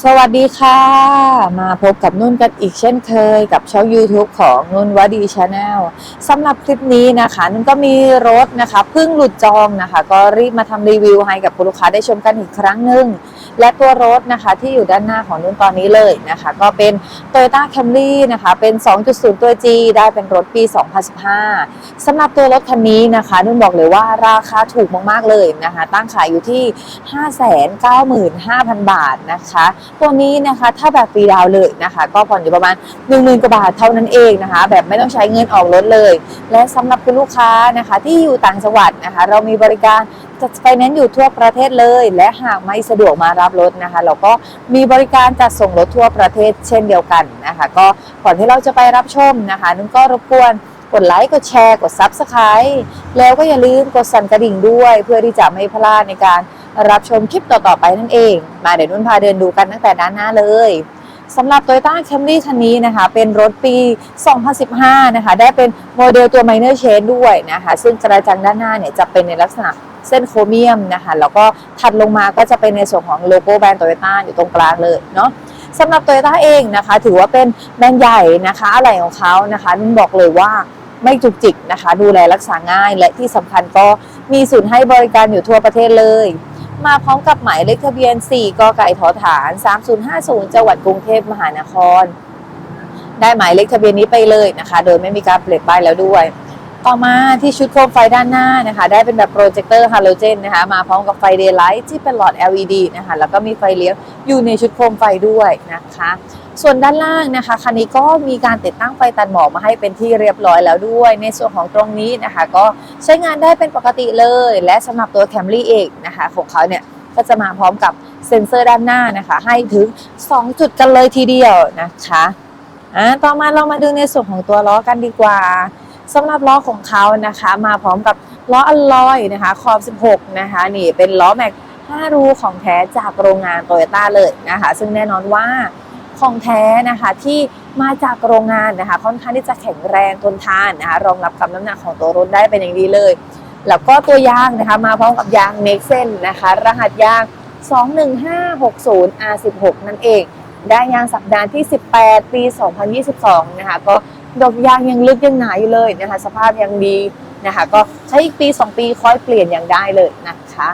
สวัสดีค่ะ มาพบกับนุ่นกันอีกเช่นเคยกับช่อง YouTube ของนุ่นวดีชาแนลสำหรับคลิปนี้นะคะ นุ่นก็มีรถนะคะเพิ่งหลุดจองนะคะ ก็รีบมาทำรีวิวให้กับคุณลูกค้าได้ชมกันอีกครั้งหนึ่งและตัวรถนะคะที่อยู่ด้านหน้าของนุ่นตอนนี้เลยนะคะ ก็เป็น Toyota Camry นะคะ เป็น 2.0 ตัว G ได้เป็นรถปี 2015สำหรับตัวรถคันนี้นะคะ นุ่นบอกเลยว่าราคาถูกมากๆเลยนะคะ ตั้งขายอยู่ที่ 595,000 บาทนะคะตัวนี้นะคะถ้าแบบฟรีดาวเลยนะคะ ก็ผ่อนอยู่ประมาณ10,000กว่าบาทเท่านั้นเองนะคะ แบบไม่ต้องใช้เงินออกรถเลย และสำหรับคุณลูกค้านะคะที่อยู่ต่างจังหวัดนะคะ เรามีบริการจัดไฟแนนซ์อยู่ทั่วประเทศเลย และหากไม่สะดวกมารับรถนะคะ เราก็มีบริการจัดส่งรถทั่วประเทศเช่นเดียวกันนะคะ ก็ก่อนที่เราจะไปรับชมนะคะนุ่นก็รบกวนกดไลค์กดแชร์ กด Subscribe แล้วก็อย่าลืมกดสั่นกระดิ่งด้วย เพื่อที่จะไม่พลาดในการ รับชมคลิปต่อๆไปนั่นเอง มาเดี๋ยวนุ่นพาเดินดูกันตั้งแต่ด้านหน้าเลยสำหรับ Toyota Camry คันนี้นะคะ เป็นรถปี 2015 นะคะ ได้เป็นโมเดลตัว Minor Change ด้วยนะคะ ซึ่งกระจังด้านหน้าเนี่ยจะเป็นในลักษณะเส้นโครเมียมนะคะ แล้วก็ถัดลงมาก็จะเป็นในส่วนของโลโก้แบรนด์ Toyota อยู่ตรงกลางเลยเนาะสำหรับ Toyota เองนะคะ ถือว่าเป็นแบรนด์ใหญ่นะคะอะไรของเขานะคะนุ่นบอกเลยว่าไม่จุกจิกนะคะ ดูแลรักษาง่ายและที่สำคัญก็มีศูนย์ให้บริการอยู่ทั่วประเทศเลย มาพร้อมกับหมายเลขทะเบียน 4 กไก่ทอฐาน 3050 จังหวัดกรุงเทพมหานคร ได้หมายเลขทะเบียนนี้ไปเลยนะคะ โดยไม่มีการเปลี่ยนป้ายแล้วด้วย ต่อมาที่ชุดโคมไฟด้านหน้านะคะ ได้เป็นแบบโปรเจคเตอร์ฮาโลเจนนะคะมาพร้อมกับไฟเดย์ไลท์ที่เป็นหลอด LED นะคะแล้วก็มีไฟเลี้ยวอยู่ในชุดโคมไฟด้วยนะคะ ส่วนด้านล่างนะคะคันนี้ก็มีการติดตั้งไฟตัดหมอกมาให้เป็นที่เรียบร้อยแล้วด้วย ในส่วนของตรงนี้นะคะ ก็ใช้งานได้เป็นปกติเลย และสำหรับตัว Camry เองนะคะของเขาเนี่ยก็จะมาพร้อมกับเซ็นเซอร์ด้านหน้านะคะ ให้ถึง 2 จุดกันเลยทีเดียวนะคะอ่าต่อมาเรามาดูในส่วนของตัวล้อกันดีกว่า สำหรับล้อของเขานะคะ มาพร้อมกับล้ออัลลอยนะคะขอบ 16 นะคะนี่เป็นล้อแม็ก5รูของแท้จากโรงงานโตโยต้าเลยนะคะ ซึ่งแน่นอนว่าของแท้นะคะที่มาจากโรงงานนะคะค่อนข้างที่จะแข็งแรงทนทานนะคะรองรับกับน้ำหนักของตัวรถได้เป็นอย่างดีเลย แล้วก็ตัวยางนะคะมาพร้อมกับยางเน็กเซนนะคะ รหัสยาง 21560 R16 นั่นเอง ได้ยางสัปดาห์ที่ 18 ปี 2022 นะคะก็ ดอกยางยังลึกยังหนาอยู่เลยนะคะ สภาพยังดีนะคะ ก็ใช้อีกปี 2 ปีค่อยเปลี่ยนอย่างได้เลยนะคะ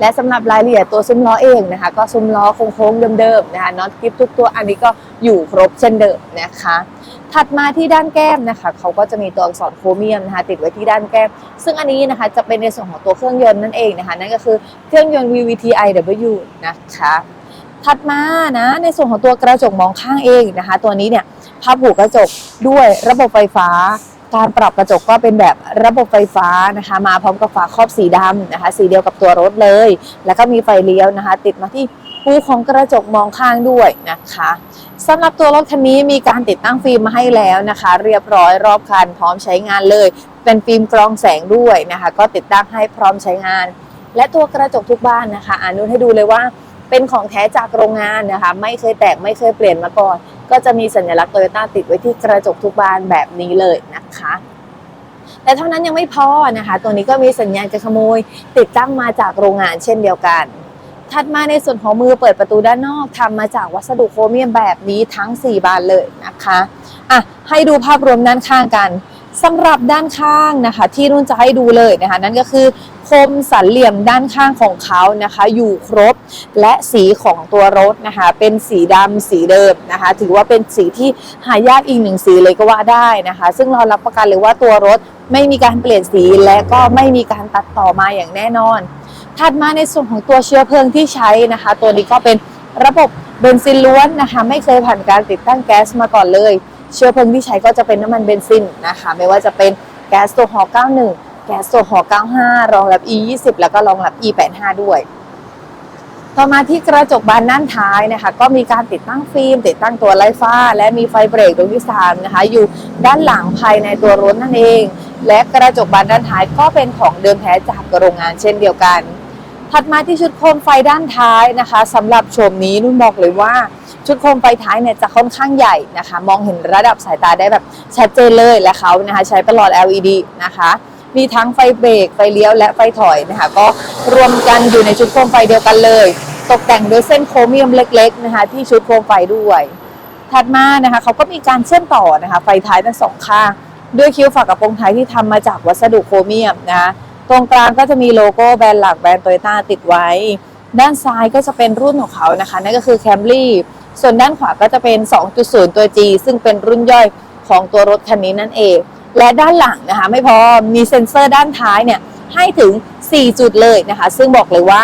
และสำหรับรายละเอียดตัวซุ้มล้อเองนะคะ ก็ซุ้มล้อโค้งๆเดิมๆนะคะน็อตกิฟทุกตัวอันนี้ก็อยู่ครบเช่นเดิมนะคะ ถัดมาที่ด้านแก้มนะคะ เขาก็จะมีตัวอักษรโครเมียมนะคะ ติดไว้ที่ด้านแก้ม ซึ่งอันนี้นะคะจะเป็นในส่วนของตัวเครื่องยนต์นั่นเองนะคะ นั่นก็คือเครื่องยนต์ VVT iW นะคะถัดมานะในส่วนของตัวกระจกมองข้างเองนะคะ ตัวนี้เนี่ย พับหูกระจกด้วยระบบไฟฟ้า การปรับกระจกก็เป็นแบบระบบไฟฟ้านะคะ มาพร้อมกับฝาครอบสีดำนะคะ สีเดียวกับตัวรถเลย แล้วก็มีไฟเลี้ยวนะคะ ติดมาที่หูของกระจกมองข้างด้วยนะคะสำหรับตัวรถคันนี้มีการติดตั้งฟิล์มมาให้แล้วนะคะ เรียบร้อยรอบคันพร้อมใช้งานเลย เป็นฟิล์มกรองแสงด้วยนะคะ ก็ติดตั้งให้พร้อมใช้งาน และตัวกระจกทุกบ้านนะคะอนุให้ดูเลยว่าเป็นของแท้จากโรงงานนะคะ ไม่เคยแตกไม่เคยเปลี่ยนมาก่อน ก็จะมีสัญลักษณ์โตโยต้าติดไว้ที่กระจกทุกบานแบบนี้เลยนะคะแต่เท่านั้นยังไม่พอนะคะ ตัวนี้ก็มีสัญญาณการขโมย ติดตั้งมาจากโรงงานเช่นเดียวกัน ถัดมาในส่วนของมือเปิดประตูด้านนอกทำมาจากวัสดุโครเมียมแบบนี้ทั้ง 4 บานเลยนะคะอะให้ดูภาพรวมด้านข้างกัน สำหรับด้านข้างนะคะที่นุ่นจะให้ดูเลยนะคะ นั่นก็คือคมสันเหลี่ยมด้านข้างของเขานะคะ อยู่ครบและสีของตัวรถนะคะ เป็นสีดำสีเดิมนะคะ ถือว่าเป็นสีที่หายากอีกหนึ่งสีเลยก็ว่าได้นะคะ ซึ่งเรารับประกันเลยว่าตัวรถไม่มีการเปลี่ยนสีและก็ไม่มีการตัดต่อมาอย่างแน่นอน ถัดมาในส่วนของตัวเชื้อเพลิงที่ใช้นะคะ ตัวนี้ก็เป็นระบบเบนซินล้วนนะคะ ไม่เคยผ่านการติดตั้งแก๊สมาก่อนเลย เชื้อเพลิงที่ใช้ก็จะเป็นน้ำมันเบนซินนะคะ ไม่ว่าจะเป็นแก๊สโซฮอล์91 แก๊สโซฮอล์95 รองรับ E20 แล้วก็รองรับ E85 ด้วย ต่อมาที่กระจกบานด้านท้ายนะคะ ก็มีการติดตั้งฟิล์ม ติดตั้งตัวไล่ฟ้า และมีไฟเบรกดวงที่สามนะคะ อยู่ด้านหลังภายในตัวรถนั่นเอง และกระจกบานด้านท้ายก็เป็นของเดิมแท้จากโรงงานเช่นเดียวกัน ถัดมาที่ชุดโคมไฟด้านท้ายนะคะสำหรับโฉมนี้นุ่นบอกเลยว่า ชุดโคมไฟท้ายเนี่ยจะค่อนข้างใหญ่นะคะ มองเห็นระดับสายตาได้แบบชัดเจนเลยและเขานะคะใช้ป็นหลอด LED นะคะมีทั้งไฟเบรกไฟเลี้ยวและไฟถอยนะคะ ก็รวมกันอยู่ในชุดโคมไฟเดียวกันเลย ตกแต่งด้วยเส้นโครเมียมเล็ก ๆ นะคะ ที่ชุดโคมไฟด้วย ถัดมานะคะเขาก็มีการเชื่อมต่อนะคะ ไฟท้ายทั้งสองข้างด้วยคิ้วฝากระโปรงท้ายที่ทำมาจากวัสดุโครเมียมนะคะตรงกลางก็จะมีโลโก้แบรนด์หลักแบรนด์โตโยต้าติดไว้ ด้านซ้ายก็จะเป็นรุ่นของเขานะคะนั่นก็คือ Camry ส่วนด้านขวาก็จะเป็น 2.0 ตัว G ซึ่งเป็นรุ่นย่อยของตัวรถคันนี้นั่นเอง และด้านหลังนะคะ ไม่พอมีเซ็นเซอร์ด้านท้ายเนี่ยให้ถึง 4 จุดเลยนะคะ ซึ่งบอกเลยว่า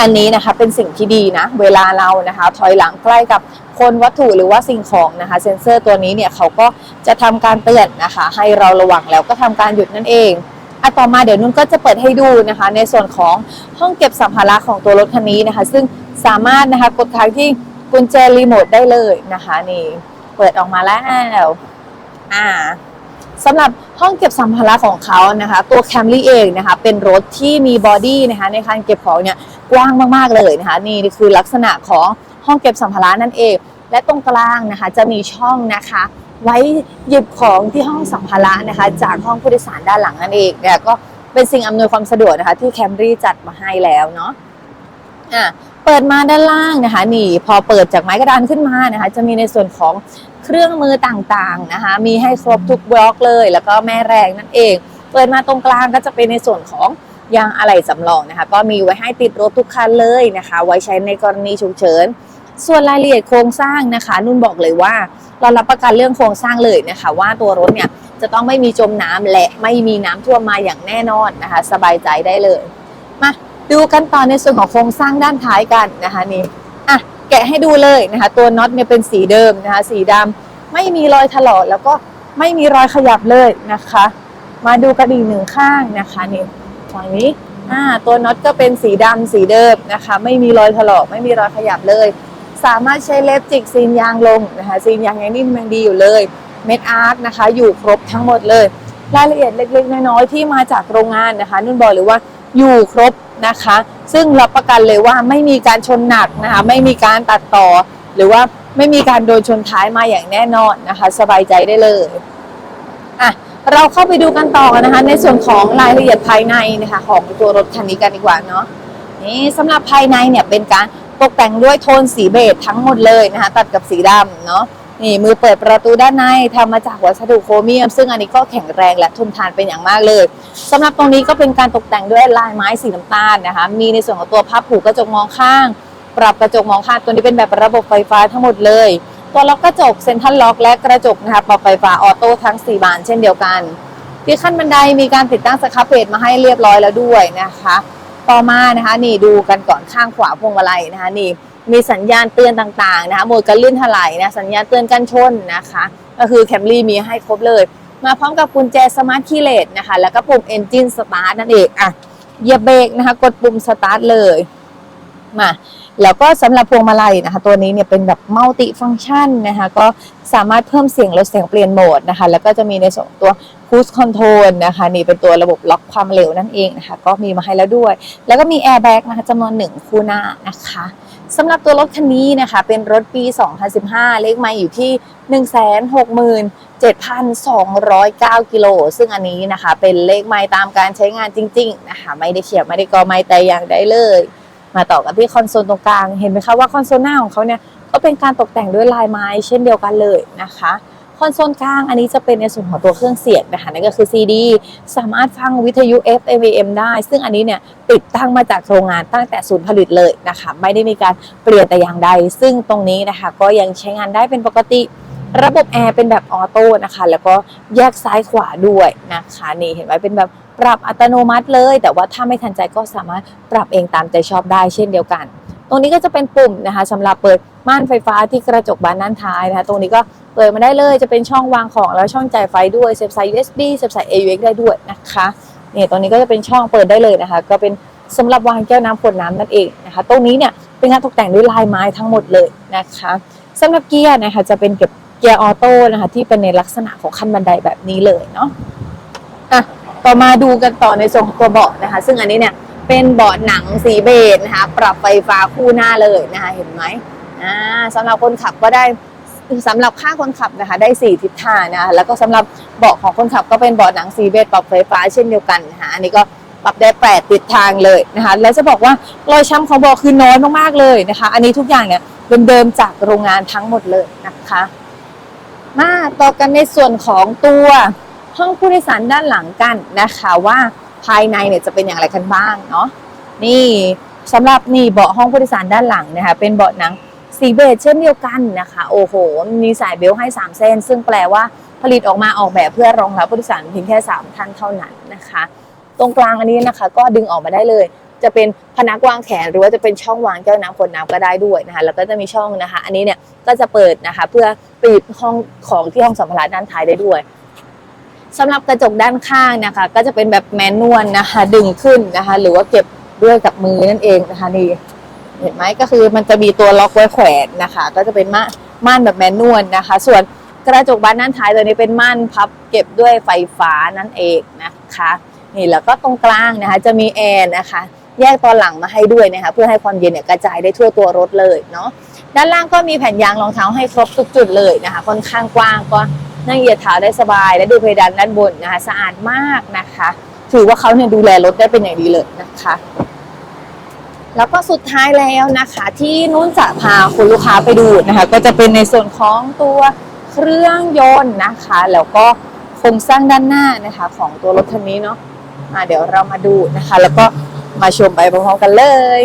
อันนี้นะคะเป็นสิ่งที่ดีนะ เวลาเรานะคะ ถอยหลังใกล้กับคนวัตถุหรือว่าสิ่งของนะคะ เซ็นเซอร์ตัวนี้เนี่ยเขาก็จะทำการเตือนนะคะ ให้เราระวังแล้วก็ทำการหยุดนั่นเองอะต่อมาเดี๋ยวนุ่นก็จะเปิดให้ดูนะคะ ในส่วนของห้องเก็บสัมภาระของตัวรถคันนี้นะคะ ซึ่งสามารถนะคะกดค้างที่ กุญแจรีโมทได้เลยนะคะนี่เปิดออกมาแล้วอ่าสำหรับห้องเก็บสัมภาระของเขานะคะ ตัว Camry เองนะคะ เป็นรถที่มีบอดี้นะคะในการเก็บของเนี่ยกว้างมากๆเลยนะคะ นี่คือลักษณะของห้องเก็บสัมภาระนั่นเอง และตรงกลางนะคะ จะมีช่องนะคะ ไว้หยิบของที่ห้องสัมภาระนะคะ จากห้องผู้โดยสารด้านหลังนั่นเองเนี่ยก็เป็นสิ่งอำนวยความสะดวกนะคะ ที่ Camry จัดมาให้แล้วเนาะอะ เปิดมาด้านล่างนะคะนี่พอเปิดจากไม้กระดานขึ้นมานะคะจะมีในส่วนของเครื่องมือต่างๆนะคะมีให้ครบทุกบล็อกเลย แล้วก็แม่แรงนั่นเอง เปิดมาตรงกลางก็จะเป็นในส่วนของยางอะไหล่สำรองนะคะก็มีไว้ให้ติดรถทุกคันเลยนะคะ ไว้ใช้ในกรณีฉุกเฉิน ส่วนรายละเอียดโครงสร้างนะคะ นุ่นบอกเลยว่า เรารับประกันเรื่องโครงสร้างเลยนะคะ ว่าตัวรถเนี่ยจะต้องไม่มีจมน้ำและไม่มีน้ำท่วมมาอย่างแน่นอนนะคะ สบายใจได้เลยมา ดูกันต่อในส่วนของโครงสร้างด้านท้ายกันนะคะนี่อะแกะให้ดูเลยนะคะตัวน็อตเนี่ยเป็นสีเดิมนะคะสีดำไม่มีรอยถลอกแล้วก็ไม่มีรอยขยับเลยนะคะ มาดูกระดิ่งหนึ่งข้างนะคะนี่ฝั่งนี้อ่าตัวน็อตก็เป็นสีดำสีเดิมนะคะ ไม่มีรอยถลอกไม่มีรอยขยับเลย สามารถใช้เล็บจิกซีนยางลงนะคะซีนยางยังนิ่มยังดีอยู่เลยเม็ดอาร์คนะคะ อยู่ครบทั้งหมดเลย รายละเอียดเล็กๆน้อยๆที่มาจากโรงงานนะคะ นุ่นบอกเลยว่าอยู่ครบ นะคะ ซึ่งรับประกันเลยว่าไม่มีการชนหนักนะคะ ไม่มีการตัดต่อ หรือว่าไม่มีการโดนชนท้ายมาอย่างแน่นอนนะคะ สบายใจได้เลยอะเราเข้าไปดูกันต่อนะคะ ในส่วนของรายละเอียดภายในนะคะของตัวรถคันนี้กันดีกว่าเนาะนี่สำหรับภายในเนี่ยเป็นการตกแต่งด้วยโทนสีเบจทั้งหมดเลยนะคะ ตัดกับสีดำเนาะ นี่มือเปิดประตูด้านในทำมาจากวัสดุโครเมียม ซึ่งอันนี้ก็แข็งแรงและทนทานเป็นอย่างมากเลยสำหรับตรงนี้ก็เป็นการตกแต่งด้วยลายไม้สีน้ำตาลนะคะ มีในส่วนของตัวพับผูกกระจกมองข้าง ปรับกระจกมองข้างตัวนี้เป็นแบบระบบไฟฟ้าทั้งหมดเลย ตัวล็อกกระจกเซ็นทรัลล็อกและกระจกนะคะปรับไฟฟ้าออโต้ทั้ง 4 บานเช่นเดียวกัน ที่ขั้นบันไดมีการติดตั้งสครับเพจมาให้เรียบร้อยแล้วด้วยนะคะ ต่อมานะคะนี่ดูกันก่อนข้างขวาพวงมาลัยนะคะนี่ มีสัญญาณเตือนต่างๆนะคะโหมดการลื่นถลายนะสัญญาณเตือนกันชนนะคะ ก็คือแคมรี่มีให้ครบเลย มาพร้อมกับกุญแจสมาร์ทคีย์เลสนะคะ แล้วก็ปุ่ม Engine Start นั่นเองอะเหยียบเบรกนะคะ กดปุ่ม Start เลยมาแล้วก็สำหรับพวงมาลัยนะคะ ตัวนี้เนี่ยเป็นแบบมัลติฟัง c t ชันนะคะ ก็สามารถเพิ่มเสียงลดเสียงเปลี่ยนโหมดนะคะ แล้วก็จะมีในส่วนของตัว Cruise Control นะคะ นี่เป็นตัวระบบล็อกความเร็วนั่นเองนะคะ ก็มีมาให้แล้วด้วย แล้วก็มี Airbag นะคะจำนวนหนึ่งคู่หน้านะคะ สำหรับตัวรถคันนี้นะคะเป็นรถปี 2015 เลขไม่อยู่ที่ 167,209 กิโล ซึ่งอันนี้นะคะเป็นเลขไม้ตามการใช้งานจริงๆนะคะไม่ได้เขียบไม่ได้กอไม้แต่อย่างใดเลย มาต่อกันที่คอนโซลตรงกลาง เห็นไหมคะว่าคอนโซลหน้าของเขาเนี่ยก็เป็นการตกแต่งด้วยลายไม้เช่นเดียวกันเลยนะคะ คอนโซลกลางอันนี้จะเป็นในส่วนของตัวเครื่องเสียงนะคะนั่นก็คือ CD สามารถฟังวิทยุ FM AM ได้ ซึ่งอันนี้เนี่ยติดตั้งมาจากโรงงานตั้งแต่ศูนย์ผลิตเลยนะคะไม่ได้มีการเปลี่ยนแต่อย่างใด ซึ่งตรงนี้นะคะก็ยังใช้งานได้เป็นปกติระบบแอร์เป็นแบบออโต้นะคะ แล้วก็แยกซ้ายขวาด้วยนะคะนี่เห็นไหมเป็นแบบปรับอัตโนมัติเลย แต่ว่าถ้าไม่ทันใจก็สามารถปรับเองตามใจชอบได้เช่นเดียวกัน ตรงนี้ก็จะเป็นปุ่มนะคะสำหรับเปิดม่านไฟฟ้าที่กระจกบานด้านท้ายนะคะ ตรงนี้ก็ เปิดมาได้เลยจะเป็นช่องวางของแล้วช่องจ่ายไฟด้วยเสียบสาย USB เสียบสาย AUX ได้ด้วยนะคะเนี่ยตรงนี้ก็จะเป็นช่องเปิดได้เลยนะคะ ก็เป็นสำหรับวางแก้วน้ำขวดน้ำนั่นเองนะคะตรงนี้เนี่ยเป็นการตกแต่งด้วยลายไม้ทั้งหมดเลยนะคะสำหรับเกียร์นะคะจะเป็นเก็บเกียร์ออโต้นะคะที่เป็นในลักษณะของขั้นบันไดแบบนี้เลยเนาะอะต่อมาดูกันต่อในส่วนของตัวเบาะนะคะ ซึ่งอันนี้เนี่ยเป็นเบาะหนังสีเบจนะคะ ปรับไฟฟ้าคู่หน้าเลยนะคะเห็นไหมอ่าสำหรับคนขับก็ได้ สำหรับข้างคนขับนะคะ ได้สี่ทิศทางนะคะแล้วก็สำหรับเบาะของคนขับก็เป็นเบาะหนังสีเบจปรับไฟฟ้าเช่นเดียวกันนะคะอันนี้ก็ปรับได้แปดติดทางเลยนะคะแล้วจะบอกว่ารอยช้ำของเบาะคือน้อยมากๆเลยนะคะ อันนี้ทุกอย่างเนี่ยเดิมๆจากโรงงานทั้งหมดเลยนะคะ มาต่อกันในส่วนของตัวห้องผู้โดยสารด้านหลังกันนะคะว่าภายในเนี่ยจะเป็นอย่างไรกันบ้างเนาะนี่สำหรับนี่เบาะห้องผู้โดยสารด้านหลังนะคะเป็นเบาะหนัง สีเบจเช่นเดียวกันนะคะ โอ้โห มีสายเบลต์ให้ 3 เส้น ซึ่งแปลว่าผลิตออกมาออกแบบเพื่อรองรับผู้โดยสารเพียงแค่ 3 ท่านเท่านั้นนะคะ ตรงกลางอันนี้นะคะ ก็ดึงออกมาได้เลย จะเป็นพนักวางแขนหรือว่าจะเป็นช่องวางแก้วน้ำขวดน้ำก็ได้ด้วยนะคะ แล้วก็จะมีช่องนะคะ อันนี้เนี่ยก็จะเปิดนะคะ เพื่อปิดห้องของที่ห้องสัมภาระด้านท้ายได้ด้วยสำหรับกระจกด้านข้างนะคะ ก็จะเป็นแบบแมนนวลนะคะ ดึงขึ้นนะคะ หรือว่าเก็บด้วยกับมือนั่นเองนะคะนี่ เห็นไหมก็คือมันจะมีตัวล็อกไว้แขวนนะคะ ก็จะเป็นม่านม่านแบบแมนนวลนะคะ ส่วนกระจกบานด้านท้ายตัวนี้เป็นม่านพับเก็บด้วยไฟฟ้านั่นเองนะคะนี่แล้วก็ตรงกลางนะคะ จะมีแอร์นะคะ แยกตอนหลังมาให้ด้วยนะคะ เพื่อให้ความเย็นเนี่ยกระจายได้ทั่วตัวรถเลยเนาะด้านล่างก็มีแผ่นยางรองเท้าให้ครบทุกจุดเลยนะคะ ค่อนข้างกว้างก็นั่งเหยียดเท้าได้สบาย และดูเพดานด้านบนนะคะ สะอาดมากนะคะ ถือว่าเขาเนี่ยดูแลรถได้เป็นอย่างดีเลยนะคะ แล้วก็สุดท้ายแล้วนะคะ ที่นุ่นจะพาคุณลูกค้าไปดูนะคะ ก็จะเป็นในส่วนของตัวเครื่องยนต์นะคะ แล้วก็โครงสร้างด้านหน้านะคะ ของตัวรถคันนี้เนาะะเดี๋ยวเรามาดูนะคะ แล้วก็มาชมไปพร้อมๆกันเลย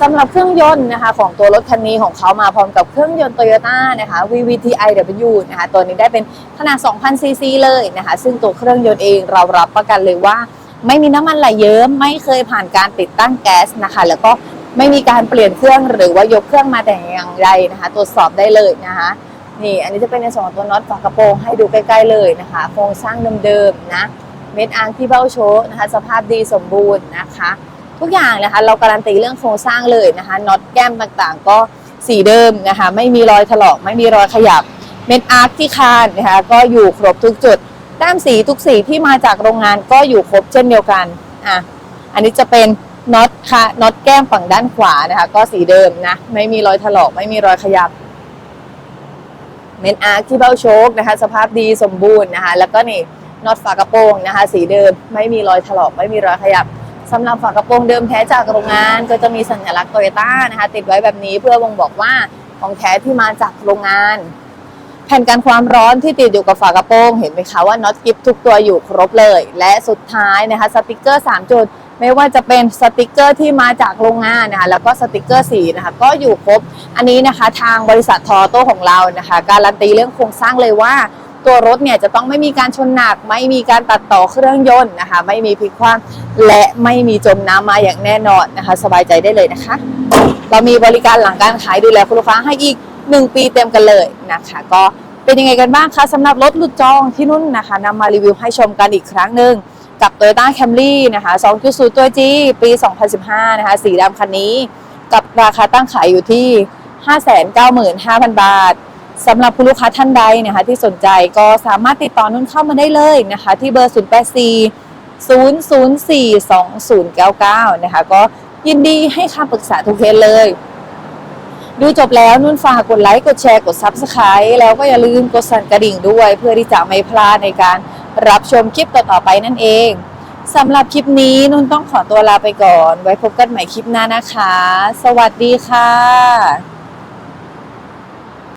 สำหรับเครื่องยนต์นะคะ ของตัวรถคันนี้ของเขามาพร้อมกับเครื่องยนต์ Toyota นะคะ VVT-iW นะคะ ตัวนี้ได้เป็นขนาด 2,000ซีซีเลยนะคะ ซึ่งตัวเครื่องยนต์เองเรารับประกันเลยว่า ไม่มีน้ำมันไหลเยิ้มไม่เคยผ่านการติดตั้งแก๊สนะคะ แล้วก็ไม่มีการเปลี่ยนเครื่องหรือว่ายกเครื่องมาแต่อย่างใดนะคะ ตรวจสอบได้เลยนะคะนี่อันนี้จะเป็นในส่วนของตัวน็อตฝากระโปรงให้ดูใกล้ ๆ เลยนะคะ โครงสร้างเดิมๆนะเม็ดอาร์ที่เบ้าโชว์นะคะ สภาพดีสมบูรณ์นะคะ ทุกอย่างนะคะ เราการันตีเรื่องโครงสร้างเลยนะคะน็อตแก้มต่างๆ ก็สีเดิมนะคะ ไม่มีรอยถลอกไม่มีรอยขยับ เม็ดอาร์คที่คานนะคะ ก็อยู่ครบทุกจุด แต้มสีทุกสีที่มาจากโรงงานก็อยู่ครบเช่นเดียวกันอะอันนี้จะเป็นน็อตค่ะน็อตแก้มฝั่งด้านขวานะคะ ก็สีเดิมนะไม่มีรอยถลอกไม่มีรอยขยับเมนอาร์คที่เบ้าโชคนะคะ สภาพดีสมบูรณ์นะคะ แล้วก็นี่น็อตฝากระโปรงนะคะ สีเดิมไม่มีรอยถลอกไม่มีรอยขยับสำหรับฝากระโปรงเดิมแท้จากโรงงาน ก็จะมีสัญลักษณ์โตโยต้านะคะ ติดไว้แบบนี้เพื่อบ่งบอกว่าของแท้ที่มาจากโรงงาน แผ่นกันความร้อนที่ติดอยู่กับฝากระโปรง เห็นไหมคะว่าน็อตกิฟทุกตัวอยู่ครบเลย และสุดท้ายนะคะสติกเกอร์ 3 จุด ไม่ว่าจะเป็นสติกเกอร์ที่มาจากโรงงานนะคะแล้วก็สติกเกอร์สีนะคะก็อยู่ครบ อันนี้นะคะทางบริษัททอโต้ของเรานะคะ การันตีเรื่องโครงสร้างเลยว่าตัวรถเนี่ยจะต้องไม่มีการชนหนัก ไม่มีการตัดต่อเครื่องยนต์นะคะ ไม่มีพลิกคว่ำและไม่มีจมน้ำมาอย่างแน่นอนนะคะ สบายใจได้เลยนะคะ เรามีบริการหลังการขายดูแลคุณลูกค้าให้อีก 1 ปีเต็มกันเลยนะคะ ก็เป็นยังไงกันบ้างคะสำหรับรถหลุดจองที่นุ่นนะคะนำมารีวิวให้ชมกันอีกครั้งหนึ่งกับ Toyota Camry นะคะ 2.0 ตัว G ปี 2015 นะคะ สีดำคันนี้ กับราคาตั้งขายอยู่ที่ 595,000 บาทสำหรับผู้ลูกค้าท่านใดนะคะ ที่สนใจก็สามารถติดต่อนุ่นเข้ามาได้เลยนะคะ ที่เบอร์ 084 004 2099 นะคะ ก็ยินดีให้คำปรึกษาทุกเคสเลย ดูจบแล้วนุ่นฝากกดไลค์กดแชร์กด Subscribe แล้วก็อย่าลืมกดสั่นกระดิ่งด้วย เพื่อที่จะไม่พลาดในการรับชมคลิปต่อๆไปนั่นเองสำหรับคลิปนี้นุ่นต้องขอตัวลาไปก่อน ไว้พบกันใหม่คลิปหน้านะคะ สวัสดีค่ะ